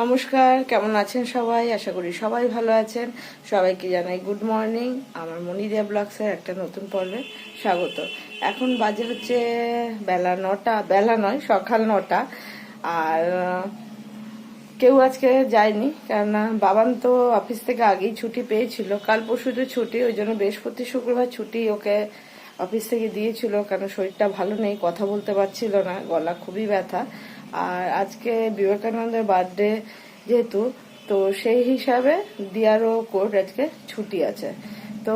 নমস্কার, কেমন আছেন সবাই? আশা করি সবাই ভালো আছেন। সবাইকে জানাই গুড মর্নিং আমার মনিরিয়া ব্লগসের একটা নতুন পর্বে স্বাগত। এখন বাজে হচ্ছে বেলা নটা, বেলা নয়, সকাল নটা। আর কেউ আজকে যায়নি, কেননা বাবান তো অফিস থেকে আগেই ছুটি পেয়েছিল। কাল পরশু তো ছুটি, ওই জন্য বৃহস্পতি, শুক্রবার ছুটি ওকে অফিস থেকে দিয়েছিল কারণ শরীরটা ভালো নেই, কথা বলতে পারছিল না, গলা খুবই ব্যথা। আর আজকে বিবেকানন্দের বার্থডে যেহেতু, তো সেই হিসাবে দিয়ারও কোর্ট আজকে ছুটি আছে। তো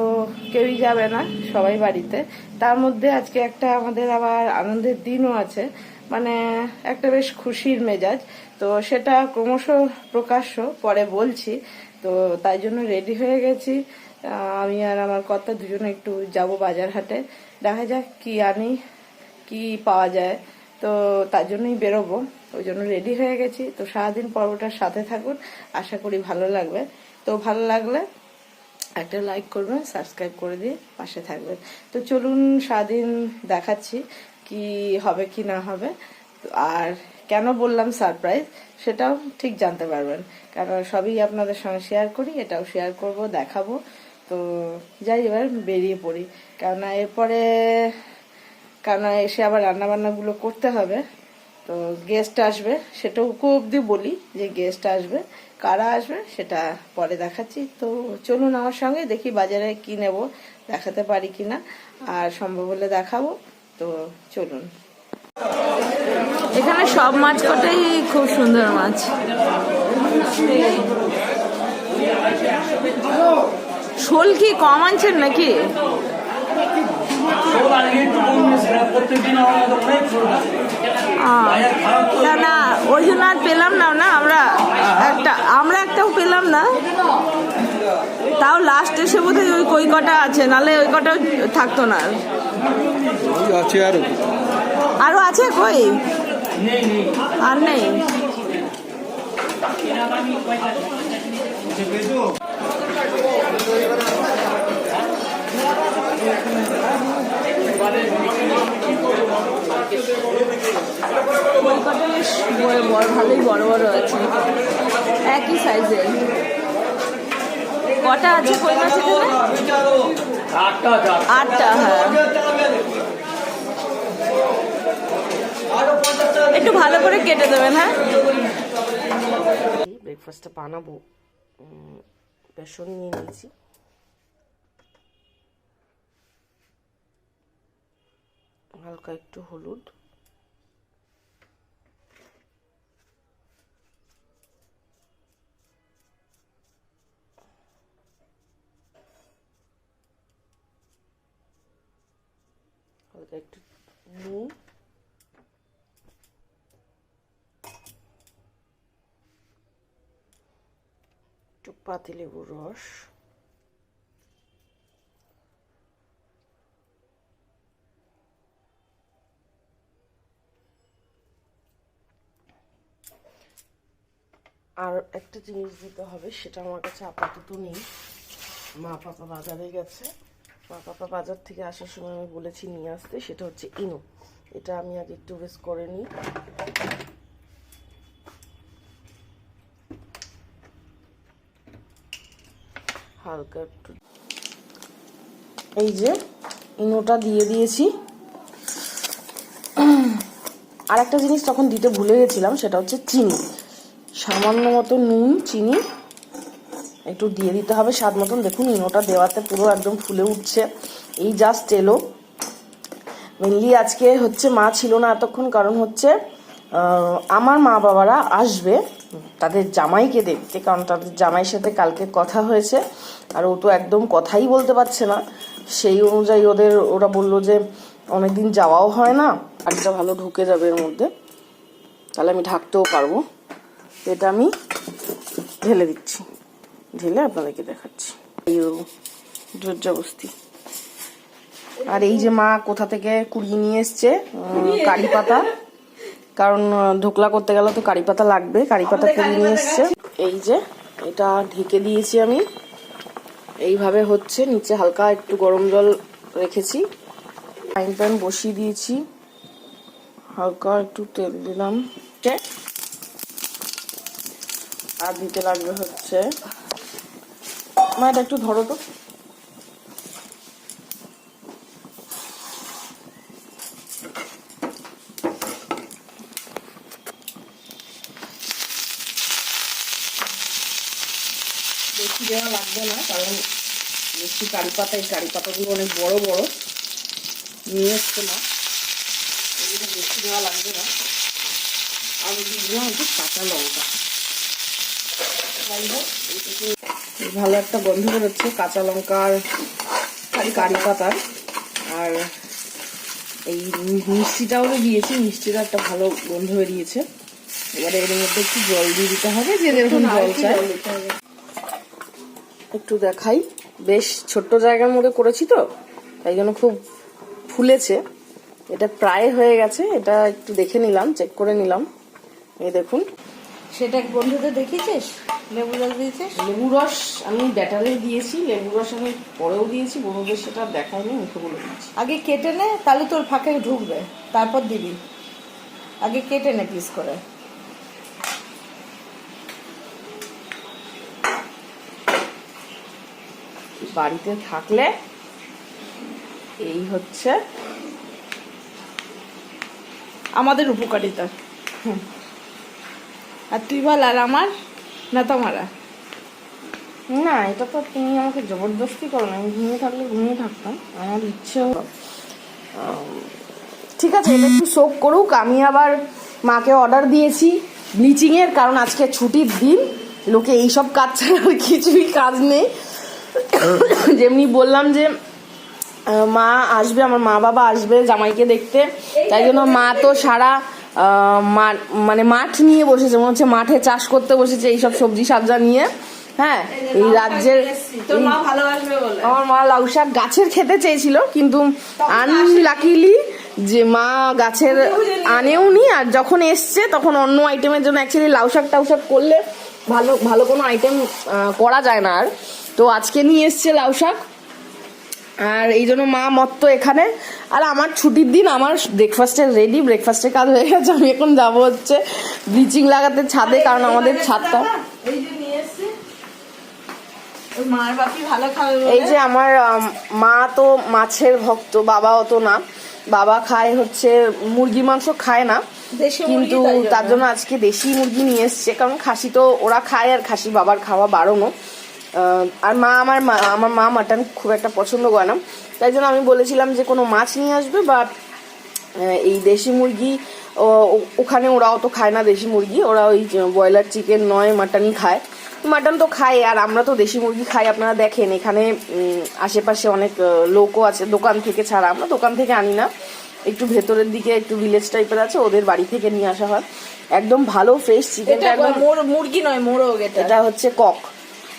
কেউই যাবে না সবাই বাড়িতে। তার মধ্যে আজকে একটা আমাদের আবার আনন্দের দিনও আছে। মানে একটা বেশ খুশির মেজাজ। তো সেটা ক্রমশ প্রকাশ্য, পরে বলছি। তো তাই জন্য রেডি হয়ে গেছি। আমি আর আমার কর্তা দুজনে একটু যাব বাজার হাটে। দেখা যাক কি আনি, কি পাওয়া যায়। তো তার জন্যই বেরোবো। ওই জন্য রেডি হয়ে গেছি। তো সারাদিন পর্বটার সাথে থাকুন। আশা করি ভালো লাগবে। তো ভালো লাগলে একটা লাইক করবেন সাবস্ক্রাইব করে দিয়ে পাশে থাকবেন। তো চলুন সারাদিন দেখাচ্ছি কি হবে কি না হবে। আর কেন বললাম সারপ্রাইজ সেটাও ঠিক জানতে পারবেন। কারণ সবই আপনাদের সঙ্গে শেয়ার করি, এটাও শেয়ার করব, দেখাবো। তো যাই, এবার বেরিয়ে পড়ি। কেননা এরপরে, কেননা এসে আবার রান্নাবান্নাগুলো করতে হবে। তো গেস্ট আসবে সেটাও খুব অবধি বলি যে গেস্ট আসবে কারা আসবে সেটা পরে দেখাচ্ছি। তো চলুন আমার সঙ্গে দেখি বাজারে কি নেব দেখাতে পারি কিনা আর সম্ভব হলে দেখাবো। তো চলুন। এখানে সব মাছ কটাই খুব সুন্দর মাছ। শোল কি কম আনছেন নাকি? আহ, না না ওই জন্য আর পেলাম না না আমরা একটা আমরা একটাও পেলাম না। তাও লাস্ট এসে বোধহয় ওই কই কটা আছে নালে ওই কটা থাকতো না। আছে আরও। আরও আছে কই? আর নেই। বেশ বড় ভালোই বড় বড় আছে। একই সাইজের কটা আছে কই মাছ এখানে আটটা। হ্যাঁ। একটু ভালো করে কেটে দেবেন হ্যাঁ? ব্রেকফাস্টটা বানাবো। বেসন নিয়ে নিয়েছি। হালকা একটু হলুদ। হালকা একটু নুন। একটু পাতিলেবুর রস। আর একটা জিনিস দিতে হবে, সেটা আমার কাছে আপাতত নেই। মা পাপা বাজারে গেছে। পাপা বাজার থেকে আসার সময় আমি বলেছি নিয়ে আসতে, সেটা হচ্ছে ইনো। এটা আমি আগে একটু বেশ করে নিই। হালকা একটু। এই যে ইনোটা দিয়ে দিয়েছি। আর একটা জিনিস তখন দিতে ভুলে গেছিলাম, সেটা হচ্ছে চিনি। সামান্য মতো নুন, চিনি একটু দিয়ে দিতে হবে স্বাদ মতন। দেখুন, ইনোটা দেওয়াতে পুরো একদম ফুলে উঠছে। এই জাস্ট এলো। মেনলি আজকে হচ্ছে মা ছিল না এতক্ষণ, কারণ হচ্ছে আমার মা বাবারা আসবে। তাদের জামাইকে দেখতে, কারণ তাদের জামাইয়ের সাথে কালকে কথা হয়েছে। আর ও তো একদম কথাই বলতে পারছে না। সেই অনুযায়ী ওদের, ওরা বলল যে, অনেকদিন যাওয়াও হয় না আটটা ভালো ঢুকে যাবে এর মধ্যে। তাহলে আমি ঢাকতেও পারব। এটা আমি ঢেলে দিচ্ছি। ঢেলে আপনাদেরকে দেখাচ্ছি। এই জর্জাবস্তি। আর এই যে মা কোথা থেকে কুড়িয়ে নিয়ে এসছে কারি পাতা। কারণ ধোকলা করতে গেলে তো কারি পাতা লাগবে কারি পাতা কুড়িয়ে নিয়ে এসছে। এই যে এটা ঢেকে দিয়েছি আমি। এইভাবে হচ্ছে নিচে হালকা একটু গরম জল রেখেছি। ফ্রাইং প্যান বসিয়ে দিয়েছি। হালকা একটু তেল দিলাম। আর দিতে লাগবে হচ্ছে মা এটা একটু ধরো তো। বেশি দেওয়া লাগবে না, কারণ বেশি কারি পাতা, এই কারি পাতাগুলো অনেক বড় বড়। নিয়ে এসছে না এগুলো বেশি দেওয়া লাগবে না। আর দিলাম একটু কাঁচা লঙ্কা। যাই এইটুকু ভালো একটা গন্ধ বেরোচ্ছে কাঁচা লঙ্কার কারি পাতার। আর এই মিষ্টিটাও দিয়েছি মিষ্টিটা একটা ভালো গন্ধ বেরিয়েছে। এবারে এর মধ্যে একটু জল দিয়ে দিতে হবে যে যেরকম জল চায়। একটু দেখাই। বেশ ছোট্ট জায়গার মধ্যে করেছি তো তাই জন্য খুব ফুলেছে। এটা প্রায় হয়ে গেছে এটা একটু দেখে নিলাম চেক করে নিলাম। এই দেখুন। সেটা বন্ধুদের দেখিয়েছিস? লেবু রস দিয়েছিস? লেবু রস আমি ব্যাটারে দিয়েছি লেবু রস আমি পরেও দিয়েছি বন্ধুদের সেটা দেখায়নি মুখে বলে দিচ্ছি। আগে কেটে নে তাহলে তোর ফাঁকে ঢুকবে। তারপর দিবি। আগে কেটে নে পিস করে। বাড়িতে থাকলে এই হচ্ছে আমাদের উপকারিতা। আর তুই বল আর আমার? না তোমারা? না, এটা তো তুমি আমাকে জবরদস্তি করো না। আমি ঘুমিয়ে থাকলে ঘুমিয়ে থাকতাম। আমার ইচ্ছে হলো ঠিক আছে, এটা একটু শোক করুক। আমি আবার মাকে অর্ডার দিয়েছি ব্লিচিং এর কারণ আজকে ছুটির দিন। লোকে এইসব কাজ ছাড়া আর কিছুই কাজ নেই। যেমনি বললাম যে মা আসবে, আমার মা বাবা আসবে জামাইকে দেখতে। তাই জন্য মা তো সারা মানে মাঠ নিয়ে বসেছে মনে হচ্ছে মাঠে চাষ করতে বসেছে এইসব সবজি সাবজা নিয়ে। হ্যাঁ এই রাজ্যের আমার মা লাউ শাক গাছের খেতে চেয়েছিল কিন্তু আনলাকিলি যে মা গাছের আনেওনি আর যখন এসছে তখন অন্য আইটেমের জন্য অ্যাকচুয়ালি লাউ শাক টাউ শাক করলে ভালো ভালো কোনো আইটেম করা যায় না আর। তো আজকে নিয়ে এসছে লাউ শাক। আর এই জন্য মা মত্ত এখানে। আর আমার ছুটির দিন আমার ব্রেকফাস্টের রেডি ব্রেকফাস্টের কাজ হয়ে গেছে আমি এখন যাব হচ্ছে ব্লিচিং লাগাতে ছাদে কারণ আমাদের ছাদটা এই যে আমার মা তো মাছের ভক্ত বাবা অত না। বাবা খায় হচ্ছে মুরগি মাংস খায় না। কিন্তু তার জন্য আজকে দেশি মুরগি নিয়ে এসছে কারণ খাসি তো ওরা খায় আর খাসি বাবার খাওয়া আহ, আর মা আমার মা আমার মা মাটন খুব একটা পছন্দ করে না। তাই জন্য আমি বলেছিলাম যে কোনো মাছ নিয়ে আসবে বা আহ, এই দেশি মুরগি ওখানে ওরা অত খায় না দেশি মুরগি ওরা ওই ব্রয়লার চিকেন নয় মাটনই খায়। মাটন তো খায় আর আমরা তো দেশি মুরগি খাই আপনারা দেখেন এখানে আশেপাশে অনেক লোকও আছে দোকান থেকে ছাড়া আমরা দোকান থেকে আনি না। একটু ভেতরের দিকে একটু ভিলেজ টাইপের আছে ওদের বাড়ি থেকে নিয়ে আসা হয়। একদম ভালো ফ্রেশ চিকেনটা এটা একদম মোর- মুরগি নয় মোরগ এটা হচ্ছে কক।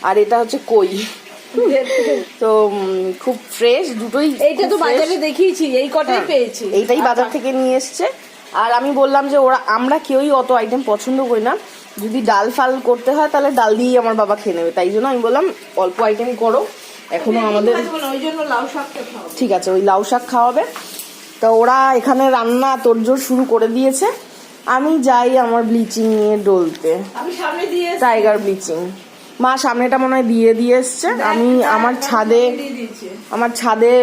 আর এটা হচ্ছে কই। তো খুব ফ্রেশ দুটোই এইটা তো। বাজারে দেখিয়েছি এই কটাই হ্যাঁ, পেয়েছি। এইটাই বাজার থেকে নিয়ে এসছে। আর আমি বললাম যে ওরা আমরা কেউই অত আইটেম পছন্দ করি না। যদি ডাল ফাল করতে হয় তাহলে ডাল দিয়েই আমার বাবা খেয়ে নেবে। তাই জন্য আমি বললাম অল্প আইটেম করো। এখনও আমাদের ওই জন্য লাউ শাকটা ঠিক আছে ওই লাউ শাক খাওয়াবে। তো ওরা এখানে রান্না তোড়জোড় শুরু করে দিয়েছে। আমি যাই আমার ব্লিচিং নিয়ে ডলতে। টাইগার ব্লিচিং মা সামনেটা মনে হয় দিয়ে দিয়ে এসছে। আমি আমার ছাদে আমার ছাদে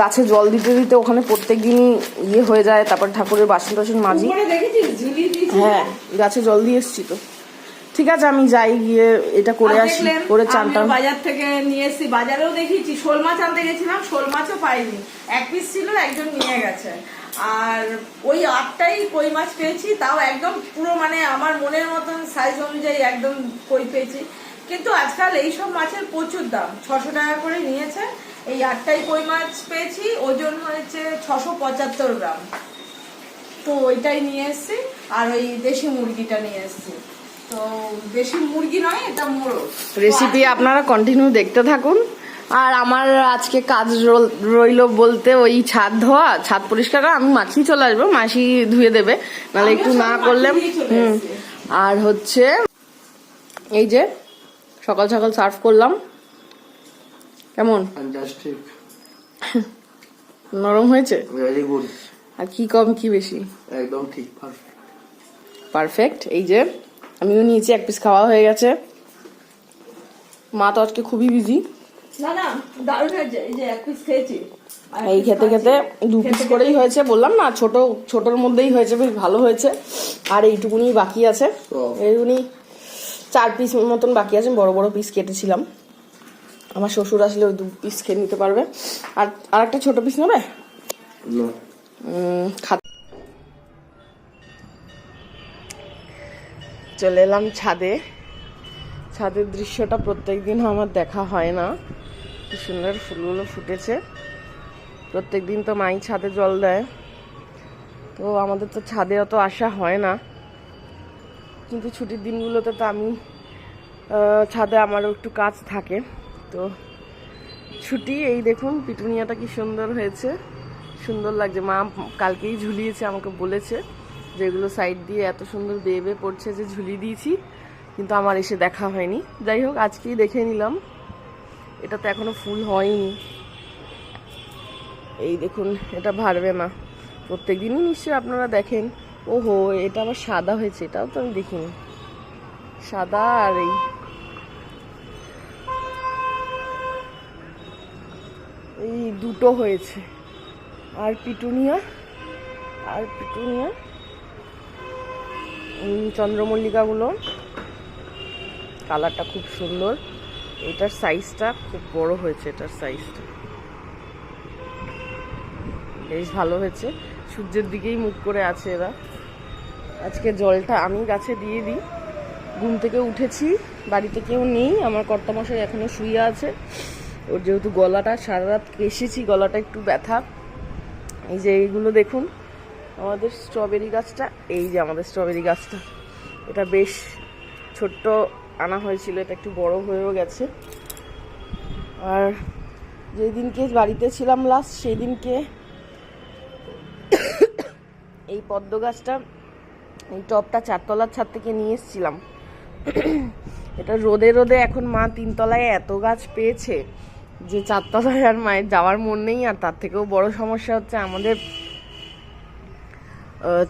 গাছে জল দিতে দিতে ওখানে প্রত্যেক দিনই ইয়ে হয়ে যায় তারপর ঠাকুরের বাসন টাসন মাঝি হ্যাঁ গাছে জল দিয়ে এসছি তো। ঠিক আছে আমি যাই গিয়ে এটা করে আসি করে চান আমিও টান। বাজার থেকে নিয়ে এসেছি বাজারেও দেখেছি শোল মাছ আনতে গেছিলাম শোল মাছও পাইনি। এক পিস ছিল একজন নিয়ে গেছে। আর ওই আটটাই কই মাছ পেয়েছি তাও একদম পুরো মানে আমার মনের মতন সাইজ অনুযায়ী একদম কই পেয়েছি। কিন্তু আজকাল এইসব মাছের প্রচুর দাম ছশো টাকা করে নিয়েছে। এই আটটাই কই মাছ পেয়েছি ওজন হয়েছে ছশো পঁচাত্তর গ্রাম। তো ওইটাই নিয়ে এসেছি আর ওই দেশি মুরগিটা নিয়ে এসেছি। তো দেশি মুরগি নয় এটা মোরগ। রেসিপি আপনারা কন্টিনিউ দেখতে থাকুন। আর আমার আজকে কাজ রইল বলতে ওই ছাদ ধোয়া ছাদ পরিষ্কার করা, আমি মাছি চলে আসব মাসি ধুয়ে দেবে। নাহলে একটু না করলে হুম। আর হচ্ছে এই যে সকাল সকাল সার্ভ করলাম। কেমন? নরম হয়েছে? ভেরি গুড আর কি কম কি বেশি? একদম ঠিক পারফেক্ট পারফেক্ট। এই যে আমিও নিয়েছি এক পিস খাওয়া হয়ে গেছে। মা তো আজকে খুবই বিজি না না দারুণ হয়েছে এই যে এক পিস খেয়েছি। এই খেতে খেতে দু পিস করেই হয়েছে বললাম না ছোট ছোটর মধ্যেই হয়েছে বেশ ভালো হয়েছে। আর এইটুকুনি বাকি আছে। এইটুকুনি চার পিস মতন বাকি আছে বড় বড় পিস কেটেছিলাম। আমার শ্বশুর আসলে ওই দু পিস খেয়ে নিতে পারবে। আর আর একটা ছোট পিস নেবে? চলে এলাম ছাদে। ছাদের দৃশ্যটা প্রত্যেকদিন আমার দেখা হয় না। কি সুন্দর ফুলগুলো ফুটেছে। প্রত্যেক দিন তো মাই ছাদে জল দেয়। তো আমাদের তো ছাদে অত আসা হয় না। কিন্তু ছুটির দিনগুলোতে তো আমি ছাদে আমারও একটু কাজ থাকে। তো ছুটি, এই দেখুন পিটুনিয়াটা কি সুন্দর হয়েছে। সুন্দর লাগছে। মা কালকেই ঝুলিয়েছে, আমাকে বলেছে যে এগুলো সাইড দিয়ে এত সুন্দর বেয়ে বেয়ে পড়ছে যে ঝুলিয়ে দিয়েছি, কিন্তু আমার এসে দেখা হয়নি। যাই হোক, আজকেই দেখে নিলাম। এটা তো এখনও ফুল হয়নি। এই দেখুন, এটা ভারবে না প্রত্যেক দিনই নিশ্চয়ই আপনারা দেখেন। ওহো, এটা আবার সাদা হয়েছে, এটাও তো আমি দেখিনি। সাদা আর এই। এই দুটো হয়েছে। আর পিটুনিয়া আর পিটুনিয়া। চন্দ্রমল্লিকাগুলো। কালারটা খুব সুন্দর। এটার সাইজটা খুব বড় হয়েছে, এটার সাইজটা বেশ ভালো হয়েছে। সূর্যের দিকেই মুখ করে আছে এরা। আজকে জলটা আমি গাছে দিয়ে দিই। ঘুম থেকে উঠেছি, বাড়িতে কেউ নেই, আমার কর্তামশাই এখনও শুয়ে আছে। ওর যেহেতু গলাটা সারা রাত এসেছি গলাটা একটু ব্যথা। এই যে এইগুলো দেখুন, আমাদের স্ট্রবেরি গাছটা, এই যে আমাদের স্ট্রবেরি গাছটা। এটা বেশ ছোট্ট আনা হয়েছিল, এটা একটু বড় হয়েও গেছে। আর যেদিনকে বাড়িতে ছিলাম লাস্ট সেদিনকে এই পদ্ম গাছটা, এই টপটা চারতলার ছাদ থেকে নিয়ে এসেছিলাম। এটা রোদে রোদে এখন মা তিনতলায় এত গাছ পেয়েছে যে চারতলায় আর মায়ের যাওয়ার মন নেই, আর তার থেকেও বড় সমস্যা হচ্ছে আমাদের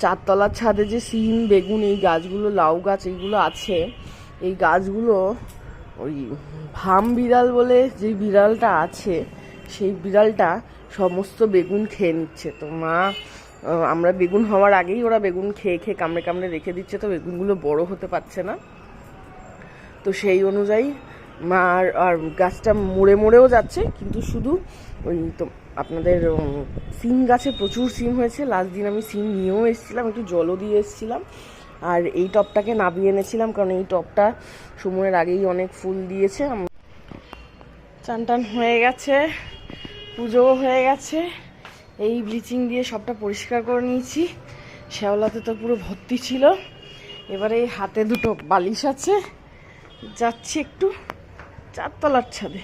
চারতলার ছাদে যে সিম, বেগুন, এই গাছগুলো, লাউ গাছ, এইগুলো আছে। এই গাছগুলো ওই ভাম বিড়াল বলে যে বিড়ালটা আছে, সেই বিড়ালটা সমস্ত বেগুন খেয়ে নিচ্ছে। তো মা আমরা বেগুন হওয়ার আগেই ওরা বেগুন খেয়ে খেয়ে কামড়ে কামড়ে রেখে দিচ্ছে, তো বেগুনগুলো বড় হতে পারছে না। তো সেই অনুযায়ী মা আর- গাছটা মরে মরেও যাচ্ছে, কিন্তু শুধু ওই তো আপনাদের সিম গাছে প্রচুর সিম হয়েছে। লাস্ট দিন আমি সিম নিয়েও এসেছিলাম, একটু জলও দিয়ে এসেছিলাম। আর এই টপটাকে নাবিয়ে এনেছিলাম, কারণ এই টপটা সময়ের আগেই অনেক ফুল দিয়েছে। চান টান হয়ে গেছে, পুজোও হয়ে গেছে। এই ব্লিচিং দিয়ে সবটা পরিষ্কার করে নিয়েছি। শ্যাওলাতে তো পুরো ভর্তি ছিল। এবারে এই হাতে দুটো বালিশ আছে। যাচ্ছি একটু চারতলার ছাদে।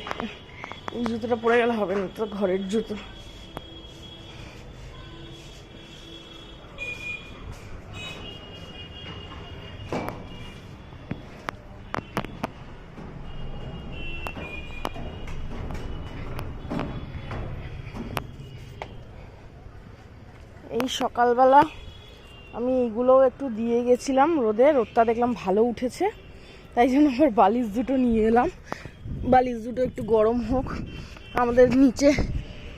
জুতোটা পরে গেলে হবে না, তো ঘরের জুতো। সকালবেলা আমি এইগুলোও একটু দিয়ে গেছিলাম রোদে। রোদটা দেখলাম ভালো উঠেছে, তাই জন্য আবার বালিশ দুটো নিয়ে এলাম। বালিশ দুটো একটু গরম হোক। আমাদের নিচে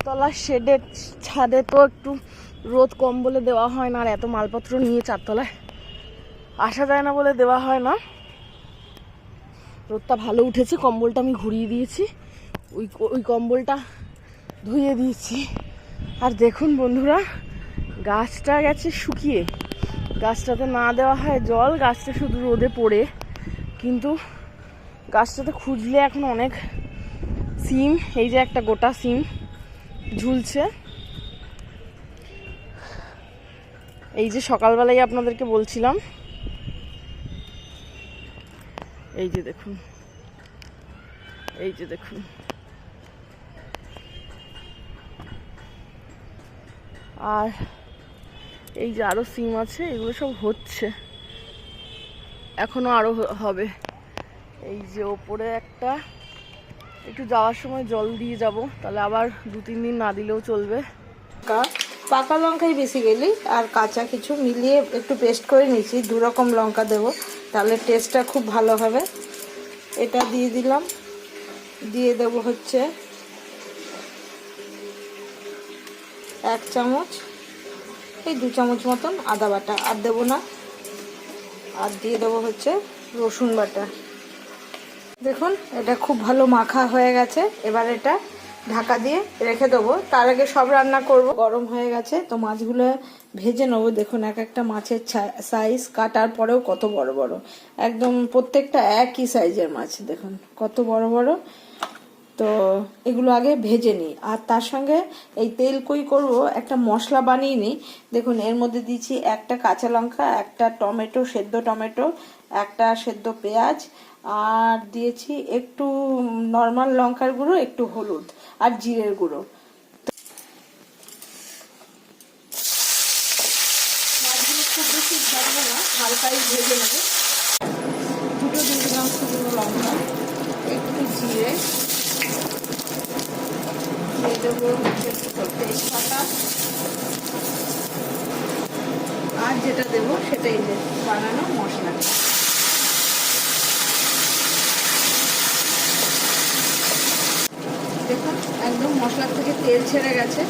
তলার শেডের ছাদে তো একটু রোদ কম বলে দেওয়া হয় না, আর এত মালপত্র নিয়ে চারতলায় আসা যায় না বলে দেওয়া হয় না। রোদটা ভালো উঠেছে, কম্বলটা আমি ঘুরিয়ে দিয়েছি। ওই ওই কম্বলটা ধুয়ে দিয়েছি। আর দেখুন বন্ধুরা গাছটা গেছে শুকিয়ে। গাছটাতে না দেওয়া হয় জল, গাছটা শুধু রোদে পড়ে। কিন্তু গাছটাতে খুঁজলে এখন অনেক সিম, এই যে একটা গোটা সিম ঝুলছে। এই যে সকালবেলায় আপনাদেরকে বলছিলাম। এই যে দেখুন। এই যে দেখুন। আর এই যে আরও সিম আছে, এগুলো সব হচ্ছে। এখনও আরও হ- হবে। এই যে ওপরে একটা, একটু যাওয়ার সময় জল দিয়ে যাব, তাহলে আবার দু তিন দিন না দিলেও চলবে। পাকা লঙ্কাই বেশি গেলি, আর কাঁচা কিছু মিলিয়ে একটু পেস্ট করে নিয়েছি, দু রকম লঙ্কা দেবো, তাহলে টেস্টটা খুব ভালো হবে। এটা দিয়ে দিলাম, দিয়ে দেব হচ্ছে এক চামচ। এই দু চামচ মতন আদা বাটা। আর দেবো না, আর দিয়ে দেবো হচ্ছে রসুন বাটা। দেখুন, এটা খুব ভালো মাখা হয়ে গেছে। এবার এটা ঢাকা দিয়ে রেখে দেবো। তার আগে সব রান্না করব। গরম হয়ে গেছে, তো মাছগুলো ভেজে নেব। দেখুন, এক একটা মাছের সাইজ কাটার পরেও কত বড় বড়। একদম প্রত্যেকটা একই সাইজের মাছ। দেখুন, কত বড় বড়। তো এগুলো আগে ভেজে নিই। আর তার সঙ্গে এই তেল কই করব, একটা মশলা বানিয়ে নিই। দেখুন, এর মধ্যে দিয়েছি একটা কাঁচা লঙ্কা, একটা টমেটো, সেদ্ধ টমেটো, একটা সেদ্ধ পেঁয়াজ, আর দিয়েছি একটু নর্মাল লঙ্কার গুঁড়ো, একটু হলুদ, আর জিরের গুঁড়ো। খুব বেশি ভাজবো না, হালকাই ভেজে নেব দুটো দিয়ে দিলাম শুকনো লঙ্কা একটু জিরে আর যেটা দেবো সেটাই বানানো মশলা। দেখুন, একদম মশলার থেকে তেল ছেড়ে গেছে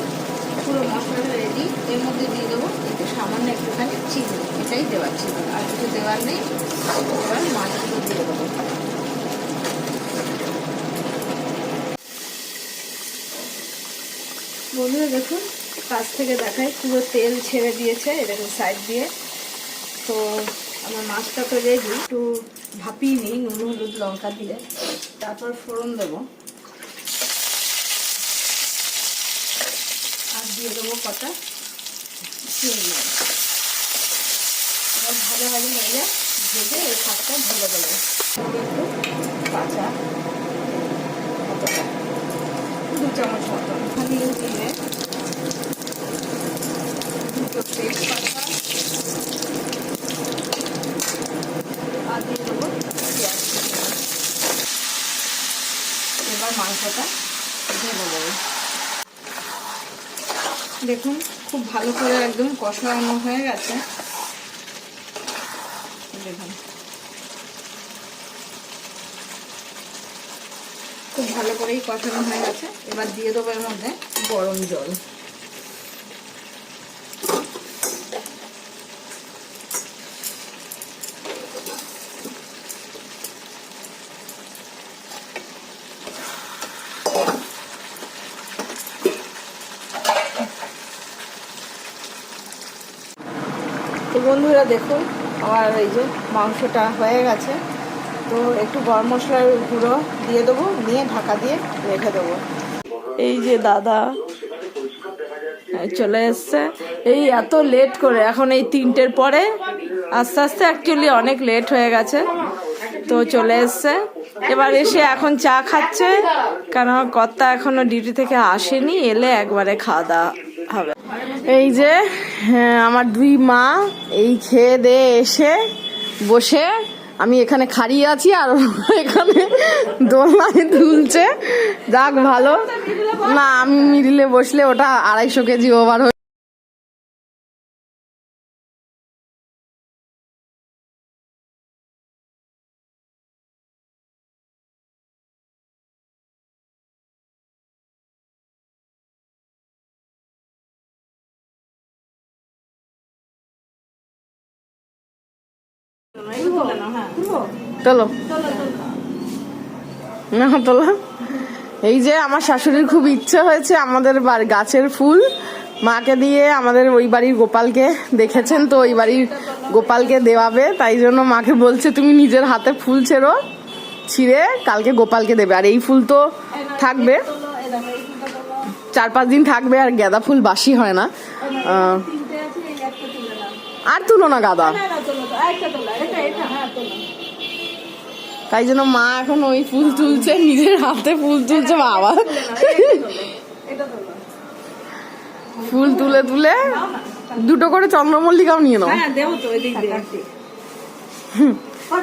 পুরো মশলাটা রেডি এর মধ্যে দিয়ে দেবো একটু সামান্য একটুখানি চিনি। এটাই দেওয়ার ছিল। আর কিছু দেওয়ার নেই। এবার মাছগুলো দিয়ে দেবো। বন্ধুরা দেখুন কাছ থেকে দেখাই, পুরো তেল ছেড়ে দিয়েছে এরকম সাইড দিয়ে। তো আমার মাছটা তো রেডি একটু ভাপিয়ে নিই, নুন, হলুদ, লঙ্কা দিয়ে। তারপর ফোড়ন দেবো। আর দিয়ে দেবো কটা মাছ এবার ভেজে এই শাকটা ভালো দেবো। কাঁচা কতটা দু চামচ খালি দিয়ে দুটো তেজপাতা আর দিয়ে দেবো পেঁয়াজ এবার মাংসটা ঢেলে দেবো দেখুন, খুব ভালো করে একদম কষানো হয়ে গেছে দেখুন খুব ভালো করেই কষানো হয়ে গেছে। এবার দিয়ে দেবো এর মধ্যে গরম জল। বন্ধুরা দেখুন, আমার এই যে মাংসটা হয়ে গেছে। তো একটু গরম মশলার গুঁড়ো দিয়ে দেবো নিয়ে ঢাকা দিয়ে রেখে দেবো। এই যে দাদা চলে এসছে। এই এত লেট করে এখন এই তিনটের পরে আস্তে আস্তে অ্যাকচুয়ালি অনেক লেট হয়ে গেছে। তো চলে এসছে। এবার এসে এখন চা খাচ্ছে কারণ আমার কর্তা এখনও ডিউটি থেকে আসেনি এলে একবারে খাওয়া দাওয়া হবে। এই যে হ্যাঁ, আমার দুই মা এই খেয়ে দিয়ে এসে বসে আমি এখানে খাড়িয়ে আছি আর এখানে দোলনায় তুলছে। যাক ভালো। না, আমি মিডিলে বসলে ওটা আড়াইশো কেজি ওভার চলো না তোলা। এই যে আমার শাশুড়ির খুব ইচ্ছে হয়েছে আমাদের গাছের ফুল। মাকে দিয়ে আমাদের ওই বাড়ির গোপালকে দেখেছেন তো ওই বাড়ির গোপালকে দেওয়াবে। তাই জন্য মাকে বলছে তুমি নিজের হাতে ফুল ছেড়ো ছিঁড়ে কালকে গোপালকে দেবে। আর এই ফুল তো থাকবে। চার পাঁচ দিন থাকবে আর গাঁদা ফুল বাসি হয় না। আর তুলো না গাদা। তাই জন্য মা এখন ওই ফুল তুলছে নিজের হাতে ফুল তুলছে বাবা। ফুল তুলে তুলে দুটো করে চন্দ্রমল্লিকাও নিয়ে নাও। হ্যাঁ দিয়ে।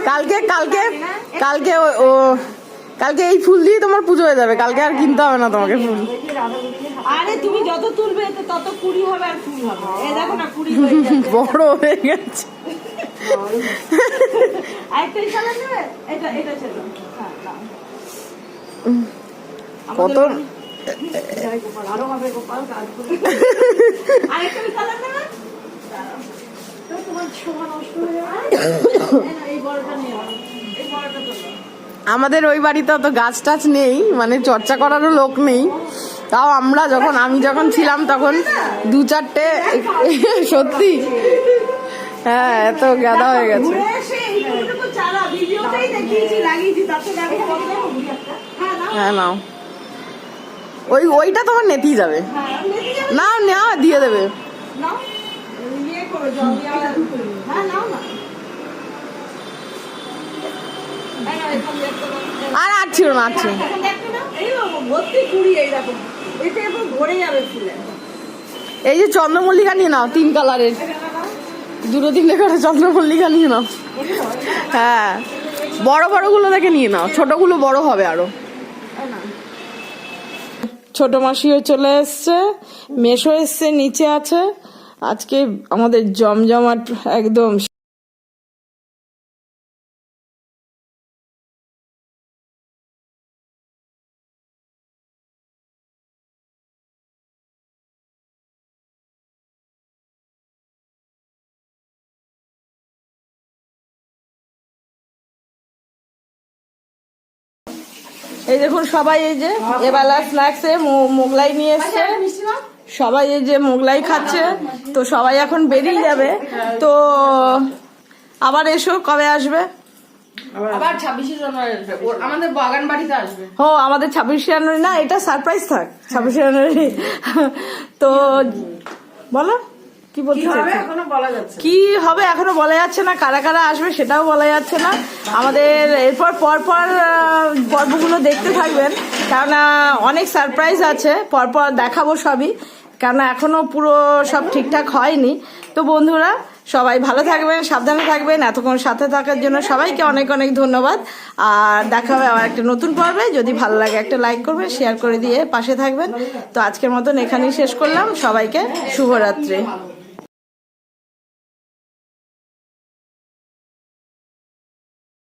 কালকে কালকে কালকে ও কালকে এই ফুল দিয়ে তোমার পুজো হয়ে যাবে। কালকে আর কিনতে হবে না তোমাকে ফুল। আরে তুমি যত তুলবে তত কুড়ি হবে আর ফুল হবে। এই দেখো না কুড়ি বড় হয়ে গেছে। এটা এটা ছিল হ্যাঁ কত? তোমার ছোঁয়া নষ্ট হয়ে এই বড়টা নিয়ে এই বড়টা আমাদের ওই বাড়িতে অত গাছ টাছ নেই মানে চর্চা করারও লোক নেই। তাও আমরা যখন আমি যখন ছিলাম তখন দু চারটে সত্যি। হ্যাঁ এত গাদা হয়ে গেছে। গাড়ি হ্যাঁ নাও হ্যাঁ ওই ওইটা তোমার নেতেই যাবে। হ্যাঁ যাবে। না না দিয়ে দেবে। নাও। ইয়ে হ্যাঁ না এই নাও, এখান দিয়ে একটা দাও। আর আর ছিল না আর এই যে চন্দ্রমল্লিকা নিয়ে নাও, তিন কালারের। দুটো তিনটে করে চন্দ্রমল্লিকা নিয়ে নাও। হ্যাঁ। বড় বড়গুলো দেখে নিয়ে নাও, ছোটগুলো বড় হবে আরও। ছোট মাসিও চলে এসছে মেশো এসছে, নিচে আছে। আজকে আমাদের জমজমাট একদম এই দেখুন সবাই এই যে এবেলা স্ন্যাক্সে মোগলাই নিয়ে এসছে। সবাই এই যে মোগলাই খাচ্ছে। তো সবাই এখন বেরিয়ে যাবে। তো আবার এসো কবে আসবে? আবার ছাব্বিশে জানুয়ারি আমাদের বাগান বাড়িতে আসবে। ও আমাদের ছাব্বিশে জানুয়ারি না এটা সারপ্রাইজ থাক। ছাব্বিশে জানুয়ারি। তো বলো। কি বলতে চাইছো? এখনও বলা যাচ্ছে কি হবে এখনও বলা যাচ্ছে না? কারা কারা আসবে সেটাও বলা যাচ্ছে না। আমাদের এরপর পরপর পর্বগুলো দেখতে থাকবেন। কেননা অনেক সারপ্রাইজ আছে। পরপর দেখাবো সবই। কেননা এখনও পুরো সব ঠিকঠাক হয়নি। তো বন্ধুরা সবাই ভালো থাকবেন সাবধানে থাকবেন। এতক্ষণ সাথে থাকার জন্য সবাইকে অনেক অনেক ধন্যবাদ। আর দেখা হবে আবার একটা নতুন পর্বে। যদি ভালো লাগে একটা লাইক করবেন শেয়ার করে দিয়ে পাশে থাকবেন। তো আজকের মতন এখানেই শেষ করলাম। সবাইকে শুভরাত্রি।